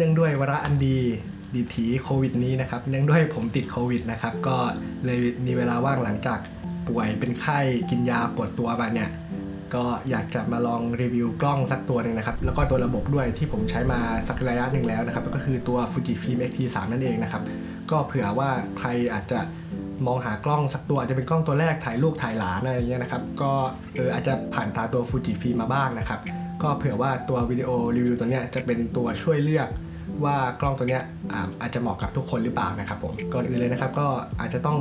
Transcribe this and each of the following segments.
เนื่องด้วยวาระอันดีดีถีโควิดนี้นะครับเนื่องด้วยผมติดโควิดนะครับ ก็เลยมีเวลาว่างหลังจากป่วยเป็นไข้กินยาปวดตัวมาเนี่ยก็อยากจะมาลองรีวิวกล้องสักตัวหนึ่งนะครับ แล้วก็ตัวระบบด้วยที่ผมใช้มาสักระยะหนึ่งแล้วนะครับ ก็คือตัว Fujifilm X-T3 นั่นเองนะครับ ก็เผื่อว่าใครอาจจะมองหากล้องสักตัวอาจจะเป็นกล้องตัวแรกถ่ายลูกถ่ายหลานอะไรเงี้ยนะครับ ก็เอออาจจะผ่านตาตัว Fujifilm มาบ้างนะครับ ก็เผื่อว่าตัววิดีโอรีวิวตัวเนี้ยจะเป็นตัวช่วยเลือก ว่ากล้องตัวเนี้ยอาจจะเหมาะกับทุกคนหรือเปล่านะครับผมก่อนอื่นเลยนะครับก็อาจจะต้อง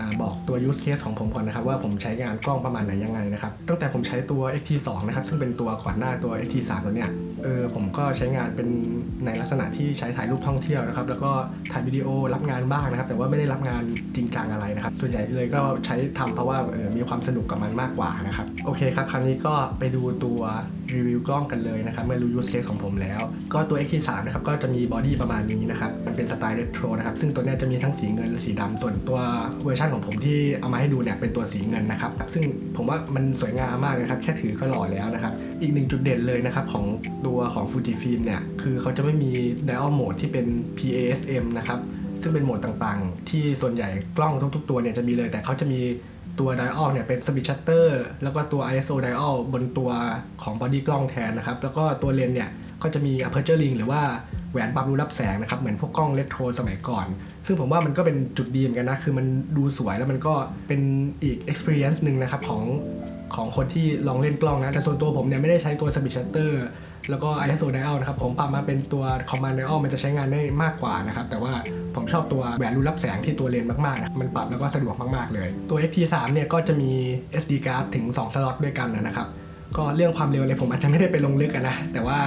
อบอกตัว use case ของผมก่อนนะครับ ว่าผมใช้งานกล้องประมาณไหนยังไงนะครับ ตั้งแต่ผมใช้ตัว XT2 นะครับ ซึ่งเป็นตัวก่อนหน้าตัว XT3 ตัวเนี้ย เออผมก็ใช้งานเป็นในลักษณะที่ใช้ถ่ายรูปท่องเที่ยวนะครับ แล้วก็ถ่ายวิดีโอรับงานบ้างนะครับ แต่ว่าไม่ได้รับงานจริงจังอะไรนะครับ ส่วนใหญ่เลยก็ใช้ทำเพราะว่าเออมีความสนุกกับมันมากกว่านะครับ โอเคครับ คราวนี้ก็ไปดูตัวรีวิวกล้องกันเลยนะครับเมื่อรู้ use case ของผมแล้ว ก็ตัว XT3 นะครับ ก็จะมีบอดี้ประมาณนี้นะครับ มันเป็นสไตล์เรโทรนะครับ ซึ่งตัวนี้จะมีทั้งสีเงินและสีดำส่วนตัวเวอร์ชันของผมที่เอามาให้ดูเนี่ยเป็นตัวสีเงินนะครับ ซึ่งผมว่ามันสวยงามมากนะครับ แค่ถือก็หล่อแล้วนะครับ อีกหนึ่งจุดเด่นเลยนะครับของตัววของ Fujifilm เนี่ย คือเขาจะไม่มี dial mode ที่เป็น PASM นะครับ ซึ่งเป็นโหมดต่างๆ ที่ส่วนใหญ่กล้องทุกๆ ตัวเนี่ยจะมีเลย แต่เขาจะมีตัว dial เนี่ยเป็น speed shutter แล้วก็ตัว ISO dial บนตัวของ body กล้องแทนนะครับ แล้วก็ตัวเลนเนี่ยก็จะมี aperture ring หรือว่าแหวนปรับรูรับแสงนะครับ เหมือนพวกกล้องเรโทรสมัยก่อน ซึ่งผมว่ามันก็เป็นจุดดีเหมือนกันนะ คือมันดูสวยแล้วมันก็เป็นอีก experience หนึ่งนะครับของของคนที่ลองเล่นกล้องนะ แต่ส่วนตัวผมเนี่ยไม่ได้ใช้ตัว speed shutter แล้วก็ ISO dial นะครับผมปรับมาเป็นตัว command dial มันจะใช้งานได้มากกว่านะครับ แต่ว่าผมชอบตัวแหวนรูรับแสงที่ตัวเลนมากๆนะมันปรับแล้วก็สะดวกมากๆเลย ตัว XT3 เนี่ยก็จะมี SD card ถึง 2 สล็อตด้วยกันนะครับ ก็เรื่องความเร็วเลยผมอาจจะไม่ได้ไปลงลึกนะ แต่ว่า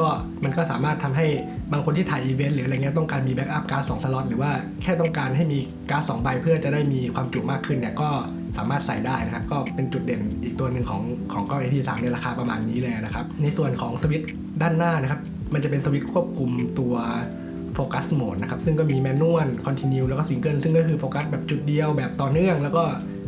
ก็มันก็สามารถทำให้บางคนที่ถ่ายอีเวนต์หรืออะไรเงี้ยต้องการมีแบ็กอัพการ์ดสองสล็อตหรือว่าแค่ต้องการให้มีการ์ดสองใบเพื่อจะได้มีความจุมากขึ้นเนี่ยก็สามารถใส่ได้นะครับ ก็เป็นจุดเด่นอีกตัวหนึ่งของของกล้อง AT3 ในราคาประมาณนี้เลยนะครับ ในส่วนของสวิตช์ด้านหน้านะครับ มันจะเป็นสวิตช์ควบคุมตัวโฟกัสโหมดนะครับ ซึ่งก็มีแมนนวลคอนติเนียแล้วก็ซิงเกิลซึ่งก็คือโฟกัสแบบจุดเดียวแบบต่อเนื่องแล้วก็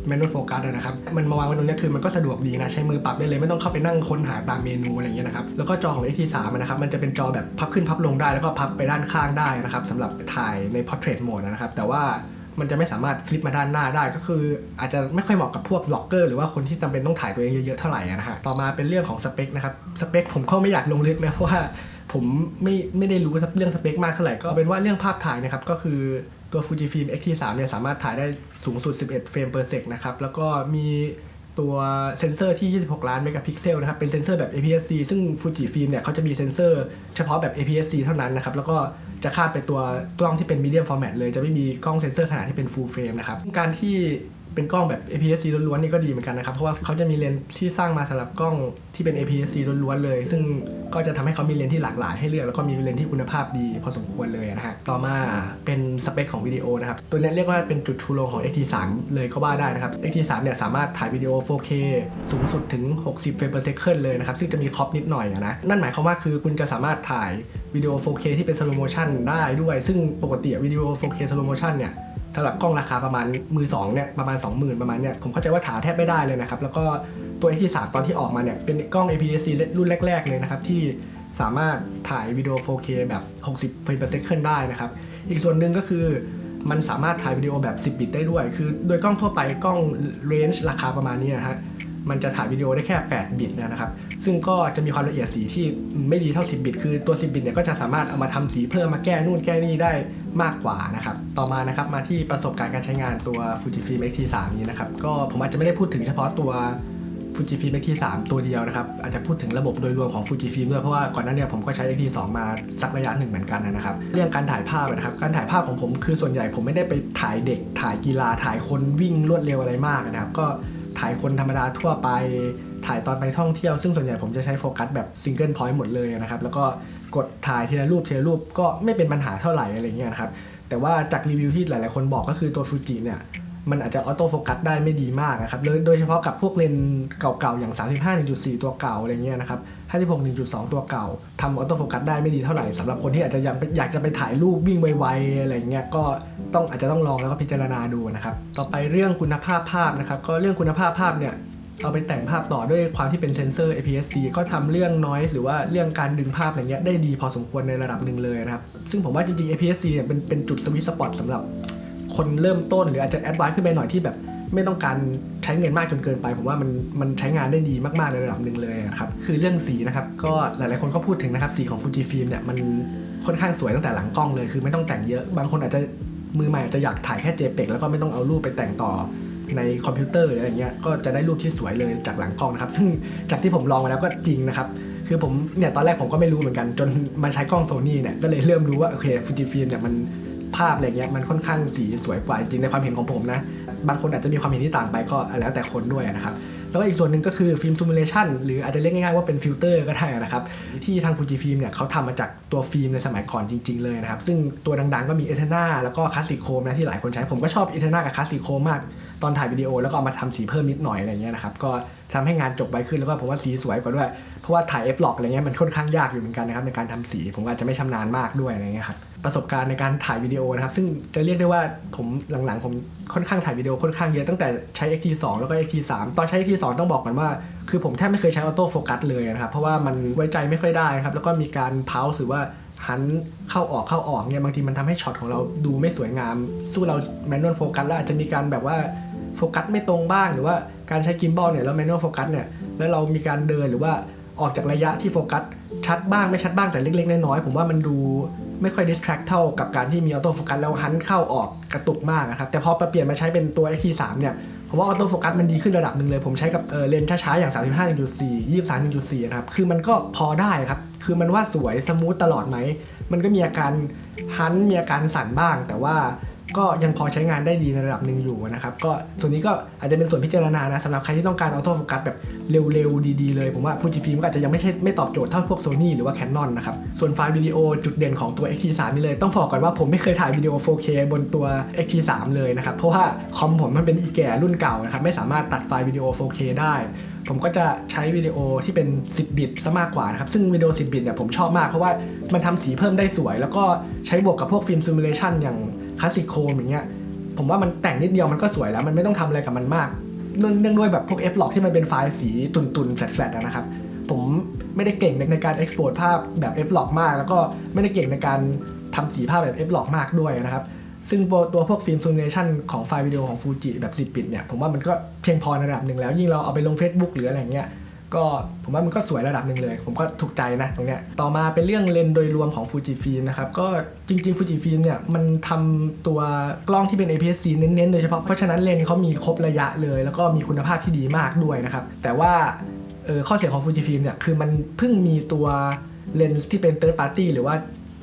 แมนนวลโฟกัสนะครับ มันมาวางไว้ตรงเนี้ยคือมันก็สะดวกดีนะ ใช้มือปรับได้เลยไม่ต้องเข้าไปนั่งค้นหาตามเมนูอะไรอย่างเงี้ยนะครับ แล้วก็จอของ XT3 นะครับมันจะเป็นจอแบบพับขึ้นพับลงได้แล้วก็พับไปด้านข้างได้นะครับสำหรับถ่ายใน portrait mode นะครับ แต่ว่ามันจะไม่สามารถฟลิปมาด้านหน้าได้ก็คือ อาจจะไม่ค่อยเหมาะกับพวกบล็อกเกอร์หรือว่าคนที่จำเป็นต้องถ่ายตัวเองเยอะๆเท่าไหร่นะฮะต่อมาเป็นเรื่องของสเปคนะครับสเปคผมก็ไม่อยากลงลึกนะเพราะว่าผมไม่ไม่ได้รู้เรื่องสเปคมากเท่าไหร่ก็เอาเป็นว่าเรื่องภาพถ่ายนะครับก็คือ ตัว Fujifilm X-T3 เนี่ยสามารถถ่ายได้สูงสุด 11 เฟรมเปอร์เซกนะครับ แล้วก็มีตัวเซนเซอร์ที่ 26 ล้านเมกะพิกเซลนะครับ เป็นเซนเซอร์แบบ APS-C ซึ่ง Fujifilm เนี่ยเขาจะมีเซนเซอร์เฉพาะแบบ APS-C เท่านั้นนะครับ แล้วก็จะคาดเป็นตัวกล้องที่เป็น medium format เลย จะไม่มีกล้องเซนเซอร์ขนาดที่เป็น full frame นะครับ การที่ เป็นกล้องแบบ APS-C ล้วนๆนี่ก็ดีเหมือนกันนะครับ เพราะว่าเขาจะมีเลนส์ที่สร้างมาสำหรับกล้องที่เป็น APS-C ล้วนๆเลย ซึ่งก็จะทำให้เขามีเลนส์ที่หลากหลายให้เลือก แล้วก็มีเลนส์ที่คุณภาพดีพอสมควรเลยนะฮะ ต่อมาเป็นสเปคของวิดีโอนะครับ ตัวนี้เรียกว่าเป็นจุดชูโรงของ XT3 เลยก็ว่าได้นะครับ XT3 เนี่ยสามารถถ่ายวิดีโอ 4K สูงสุดถึง 60เฟรม per second เลยนะครับ ซึ่งจะมีครอปนิดหน่อยนะ นั่นหมายความว่าคือคุณจะสามารถถ่ายวิดีโอ 4K ที่เป็น slow motion ได้ด้วย ซึ่งปกติวิดีโอ 4K slow motion เนี่ย สำหรับกล้องราคาประมาณมือสองเนี่ยประมาณ 20,000 ประมาณเนี่ยผมเข้าใจว่าถ่ายแทบไม่ได้เลยนะครับ แล้วก็ตัว X3 ตอนที่ออกมาเนี่ยเป็นกล้อง APS-C รุ่นแรก ๆ เลยนะครับ ที่สามารถถ่ายวิดีโอ 4K แบบ 60 เฟรม per second ได้นะครับ อีกส่วนหนึ่งก็คือมันสามารถถ่ายวิดีโอแบบ 10 บิตได้ด้วย คือโดยกล้องทั่วไปกล้องเรนจ์ราคาประมาณนี้นะฮะ มันจะถ่ายวิดีโอได้แค่ 8 บิตนะครับ ซึ่งก็จะมีความละเอียดสีที่ไม่ดีเท่า 10 บิต คือตัว 10 บิตเนี่ยก็จะสามารถเอามาทำสีเพิ่มมาแก้นู่นแก้นี่ได้มากกว่านะครับ ต่อมานะครับมาที่ประสบการณ์การใช้งานตัว Fujifilm X-T3 นี้นะครับ ก็ผมอาจจะไม่ได้พูดถึงเฉพาะตัว Fujifilm X-T3 ตัวเดียวนะครับ อาจจะพูดถึงระบบโดยรวมของ Fujifilm ด้วย เพราะว่าก่อนหน้านี้ผมก็ใช้ X-T2 มาสักระยะหนึ่งเหมือนกันนะครับ เรื่องการถ่ายภาพนะครับ การถ่ายภาพของผมคือส่วนใหญ่ผมไม่ได้ไปถ่ายเด็ก ถ่ายกีฬา ถ่ายคนวิ่งรวดเร็วอะไรมากนะครับ ก็ ถ่ายคนธรรมดาทั่วไป ถ่ายตอนไปท่องเที่ยว ซึ่งส่วนใหญ่ผมจะใช้โฟกัสแบบซิงเกิลพอยต์หมดเลยนะครับ แล้วก็กดถ่ายทีละรูปทีละรูปก็ไม่เป็นปัญหาเท่าไหร่อะไรเงี้ยนะครับ แต่ว่าจากรีวิวที่หลาย ๆ คนบอกก็คือตัวฟูจิเนี่ย มันอาจจะออโต้โฟกัสได้ไม่ดีมากนะครับโดยเฉพาะกับพวกเลนเก่าๆ อย่าง 35 1.4 ตัวเก่าอะไรเงี้ยนะครับ 56 1.2 ตัวเก่าทำออโต้โฟกัสได้ไม่ดีเท่าไหร่สำหรับคนที่อาจจะยังอยากจะไปถ่ายรูปวิ่งไวๆอะไรเงี้ยก็ต้องอาจจะต้องลองแล้วก็พิจารณาดูนะครับ ต่อไปเรื่องคุณภาพภาพนะครับ ก็เรื่องคุณภาพภาพเนี่ยเอาไปแต่งภาพต่อด้วยความที่เป็นเซนเซอร์ APS-C ก็ทำเรื่อง noise หรือว่าเรื่องการดึงภาพอะไรเงี้ยได้ดีพอสมควรในระดับหนึ่งเลยนะครับ ซึ่งผมว่าจริงๆ APS-C เนี่ยเป็นเป็นจุดสวิตสปอตสำหรับ คนเริ่มต้นหรืออาจจะแอดวานซ์ขึ้นไปหน่อยที่แบบไม่ต้องการใช้เงินมากจนเกินไป ผมว่ามันมันใช้งานได้ดีมากๆในระดับหนึ่งเลยนะครับคือเรื่องสีนะครับก็หลายๆคนก็พูดถึงนะครับสีของ Fujifilm เนี่ยมันค่อนข้างสวยตั้งแต่หลังกล้องเลยคือไม่ต้องแต่งเยอะ บางคนอาจจะมือใหม่อาจจะอยากถ่ายแค่ JPEG แล้วก็ไม่ต้องเอารูปไปแต่งต่อในคอมพิวเตอร์หรืออะไรเงี้ยก็จะได้รูปที่สวยเลยจากหลังกล้องนะครับ ซึ่งจากที่ผมลองมาแล้วก็จริงนะครับ คือผมเนี่ยตอนแรกผมก็ไม่รู้เหมือนกัน จนมาใช้กล้องโซนี่เนี่ยก็เลยเริ่มรู้ว่าโอเคฟูจิฟิล์มเนี่ยมัน ภาพอะไรเงี้ยมันค่อนข้างสีสวยกว่าจริงในความเห็นของผมนะ บางคนอาจจะมีความเห็นที่ต่างไปก็แล้วแต่คนด้วยนะครับ แล้วก็อีกส่วนหนึ่งก็คือฟิล์มซูมิเลชันหรืออาจจะเรียกง่ายๆว่าเป็นฟิลเตอร์ก็ได้นะครับ ที่ทางฟูจิฟิล์มเนี่ยเขาทำมาจากตัวฟิล์มในสมัยก่อนจริง ๆเลยนะครับ ซึ่งตัวดังๆก็มีเอเทนาแล้วก็คลาสสิโคมนะที่หลายคนใช้ผมก็ชอบเอเทนากับคลาสสิโคมมากตอนถ่ายวิดีโอแล้วก็เอามาทำสีเพิ่มนิดหน่อยอะไรเงี้ยนะครับก็ทำให้งานจบไวขึ้นแล้วก็ผมว่าสีสวยกว่าด้วย ราะว่าถ่าย F หลอกอะไรเงี้ยมันค่อนข้างยากอยู่เหมือนกันนะครับในการทำสี ผมอาจจะไม่ชำนาญมากด้วยอะไรเงี้ยครับประสบการณ์ในการถ่ายวิดีโอนะครับ ซึ่งจะเรียกได้ว่าผมหลังๆ ผมค่อนข้างถ่ายวิดีโอค่อนข้างเยอะตั้งแต่ใช้ XT2 แล้วก็ XT3 ตอนใช้ XT2 ต้องบอกก่อนว่า คือผมแทบไม่เคยใช้ออโต้โฟกัสเลยนะครับ เพราะว่ามันไว้ใจไม่ค่อยได้ครับ แล้วก็มีการเพาส์หรือว่าหันเข้าออกเข้าออกเนี่ยบางทีมันทำให้ช็อตของเราดูไม่สวยงาม สู้เราแมนนวลโฟกัสแล้วอาจจะมีการแบบว่าโฟกัสไม่ตรงบ้างหรือว่าการใช้กิมบอลเนี่ยแล้วแมนนวลโฟกัสเนี่ยแล้วเรามีการเดินหรือว่า ออกจากระยะที่โฟกัส ชัดบ้างไม่ชัดบ้างแต่เล็กๆ น้อยๆ ผมว่ามันดูไม่ค่อยดิสแทรกเท่ากับการที่มีออโต้โฟกัสแล้วหันเข้าออกกระตุกมากนะครับ แต่พอเปลี่ยนมาใช้เป็นตัว X3 เนี่ยผมว่าออโต้โฟกัสมันดีขึ้นระดับหนึ่งเลย ผมใช้กับเเลนช้าๆ อย่าง 35 1.4 23 1.4 นะครับ คือมันก็พอได้ครับ คือมันว่าสวยสมูทตลอดไหม มันก็มีอาการฮันมีอาการสั่นบ้าง แต่ว่า ก็ยังพอใช้งานได้ดีในระดับหนึ่งอยู่นะครับ ก็ส่วนนี้ก็อาจจะเป็นส่วนพิจารณานะสำหรับใครที่ต้องการออโต้โฟกัสแบบเร็วๆ ดีๆ เลยผมว่าฟูจิฟิล์มก็อาจจะยังไม่ใช่ไม่ตอบโจทย์เท่าพวกโซนี่หรือว่า Canon นะครับ ส่วนไฟล์วิดีโอจุดเด่นของตัว X-T3 นี่เลย ต้องบอกก่อนว่าผมไม่เคยถ่ายวิดีโอ 4K บนตัว X-T3 เลยนะครับ เพราะว่าคอมผมมันเป็นอีแก่รุ่นเก่านะครับไม่สามารถตัดไฟล์วิดีโอ 4K ได้ผมก็จะใช้วิดีโอที่เป็น 10 บิตซะมากกว่านะครับซึ่งวิดีโอ 10 บิตเนี่ยผมชอบมากเพราะว่ามันทำสีเพิ่มได้สวย แล้วก็ใช้บวกกับพวกฟิล์มซิมูเลชันอย่าง คลาสสิโคมอย่างเงี้ยผมว่ามันแต่งนิดเดียวมันก็สวยแล้ว มันไม่ต้องทำอะไรกับมันมากเนื่องเนื่องด้วยแบบพวก F หลอกที่มันเป็นไฟล์สีตุนๆแฟลตๆนะครับ ผมไม่ได้เก่งในการ export ภาพแบบ F หลอกมาก แล้วก็ไม่ได้เก่งในการทำสีภาพแบบ F หลอกมากด้วยนะครับ ซึ่งตัวตัวพวกฟิล์มซูมเลชันของไฟล์วิดีโอของฟูจิแบบ10 ปิดเนี่ย ผมว่ามันก็เพียงพอในระดับหนึ่งแล้ว ยิ่งเราเอาไปลง Facebook หรืออะไรเงี้ย ก็ผมว่ามันก็สวยระดับหนึ่งเลย ผมก็ถูกใจนะตรงเนี้ยต่อมาเป็นเรื่องเลนส์โดยรวมของฟูจิฟิล์มนะครับก็จริงๆฟูจิฟิล์มเนี่ยมันทำตัวกล้องที่เป็น APS-C เน้นๆโดยเฉพาะเพราะฉะนั้นเลนส์เขามีครบระยะเลย แล้วก็มีคุณภาพที่ดีมากด้วยนะครับแต่ว่าเออข้อเสียของฟูจิฟิล์มเนี่ยคือมันเพิ่งมีตัวเลนส์ที่เป็น third party หรือว่า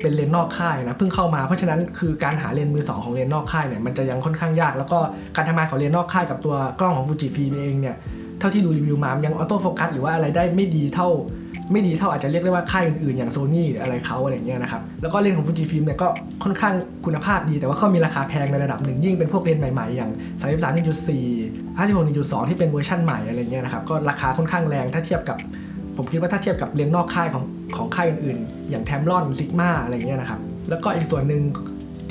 เป็นเลนส์นอกค่ายนะเพิ่งเข้ามาเพราะฉะนั้นคือการหาเลนส์มือสองของเลนส์นอกค่ายเนี่ยมันจะยังค่อนข้างยาก แล้วก็การทำงานของเลนส์นอกค่ายกับตัวกล้องของฟูจิฟิล์มเองเนี่ย ท่าที่ดูรีวิวมามันยังออโต้โฟกัสหรือว่าอะไรได้ไม่ดีเท่า ไม่ดีเท่าอาจจะเรียกได้ว่าค่ายอื่นๆอย่างโซนี่หรืออะไรเขาอะไรอย่างเงี้ยนะครับ แล้วก็เลนส์ของฟูจิฟิล์มเนี่ยก็ค่อนข้างคุณภาพดี แต่ว่าก็มีราคาแพงในระดับหนึ่งยิ่งเป็นพวกเลนส์ใหม่ๆ อย่าง 33 1.4 56 1.2 ที่เป็นเวอร์ชันใหม่อะไรเงี้ยนะครับก็ราคาค่อนข้างแรงถ้าเทียบกับผมคิดว่าถ้าเทียบกับเลนส์นอกค่ายของของค่ายอื่นๆ อย่างแทมลอนซิกมาอะไรเงี้ยนะครับ แล้วก็อีกส่วนหนึ่ง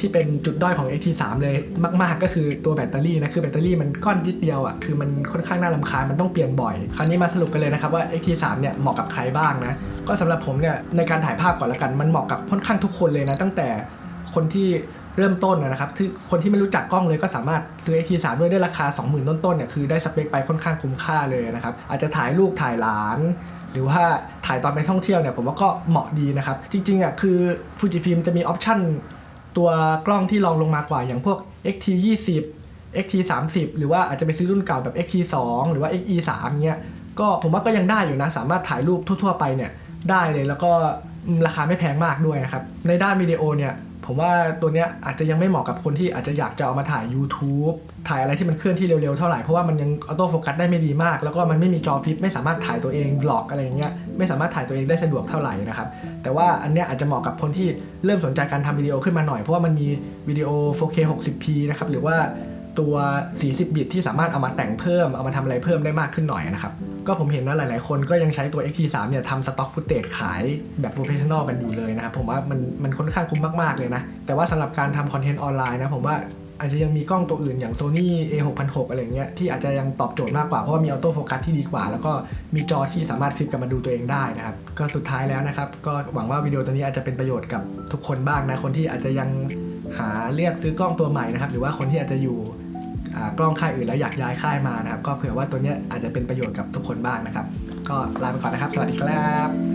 ที่เป็นจุดด้อยของ XT3 เลยมาก ๆ ก็คือตัวแบตเตอรี่นะ คือแบตเตอรี่มันก้อนนิดเดียวอะ คือมันค่อนข้างน่ารำคาญ มันต้องเปลี่ยนบ่อย คราวนี้มาสรุปกันเลยนะครับว่า XT3 เนี่ยเหมาะกับใครบ้างนะ ก็สำหรับผมเนี่ยในการถ่ายภาพก่อนละกัน มันเหมาะกับค่อนข้างทุกคนเลยนะ ตั้งแต่คนที่เริ่มต้นนะครับที่คนที่ไม่รู้จักกล้องเลยก็สามารถซื้อ XT3 ด้วยได้ราคา 20,000 ต้นๆเนี่ยคือได้สเปคไปค่อนข้างคุ้มค่าเลยนะครับ อาจจะถ่ายลูกถ่ายหลานหรือว่าถ่ายตอนไปท่องเที่ยวเนี่ยผมว่าก็เหมาะดีนะครับ จริงๆอะคือฟูจิฟิล์มจะมีออปชั่น ตัวกล้องที่รองลงมากว่าอย่างพวก XT 20 XT 30 หรือว่าอาจจะไปซื้อรุ่นเก่าแบบ XT 2 หรือว่า XE 3เงี้ยก็ผมว่าก็ยังได้อยู่นะ สามารถถ่ายรูปทั่ว ๆ ไปเนี่ยได้เลยแล้วก็ราคาไม่แพงมากด้วยนะครับ ในด้านวิดีโอเนี่ย ผมว่าตัวเนี้ยอาจจะยังไม่เหมาะกับคนที่อาจจะอยากจะเอามาถ่าย YouTube ถ่ายอะไรที่มันเคลื่อนที่เร็วๆเท่าไหร่ เพราะว่ามันยังออโต้โฟกัสได้ไม่ดีมาก แล้วก็มันไม่มีจอฟิปไม่สามารถถ่ายตัวเองบล็อกอะไรอย่างเงี้ยไม่สามารถถ่ายตัวเองได้สะดวกเท่าไหร่นะครับ แต่ว่าอันเนี้ยอาจจะเหมาะกับคนที่เริ่มสนใจการทำวิดีโอขึ้นมาหน่อย เพราะว่ามันมีวิดีโอ 4K 60p นะครับหรือว่า ตัว 40 บิตที่สามารถเอามาแต่งเพิ่ม เอามาทำอะไรเพิ่มได้มากขึ้นหน่อยนะครับ ก็ผมเห็นนะหลาย ๆ คนก็ยังใช้ตัว X-T3 เนี่ยทำสต็อกฟุตเตจขายแบบโปรเฟชชั่นอลกันอยู่เลยนะครับ ผมว่ามันมันค่อนข้างคุ้มมาก ๆ เลยนะ แต่ว่าสำหรับการทำคอนเทนต์ออนไลน์นะผมว่าอาจจะยังมีกล้องตัวอื่นอย่าง Sony A6006 อะไรเงี้ยที่อาจจะยังตอบโจทย์มากกว่า เพราะว่ามีออโต้โฟกัสที่ดีกว่า แล้วก็มีจอที่สามารถฟลิปกลับมาดูตัวเองได้นะครับ ก็สุดท้ายแล้วนะครับ ก็หวังว่าวิดีโอตัวนี้อาจจะเป็นประโยชน์กับทุกคนบ้างนะ คนที่อาจจะยังหาเลือกซื้อกล้องตัวใหม่นะครับ หรือว่าคนที่อาจจะอยู่ กล้องค่ายอื่นแล้วอยากย้ายค่ายมานะครับ ก็เผื่อว่าตัวเนี้ยอาจจะเป็นประโยชน์กับทุกคนบ้างนะครับ ก็ลาไปก่อนนะครับ สวัสดีครับ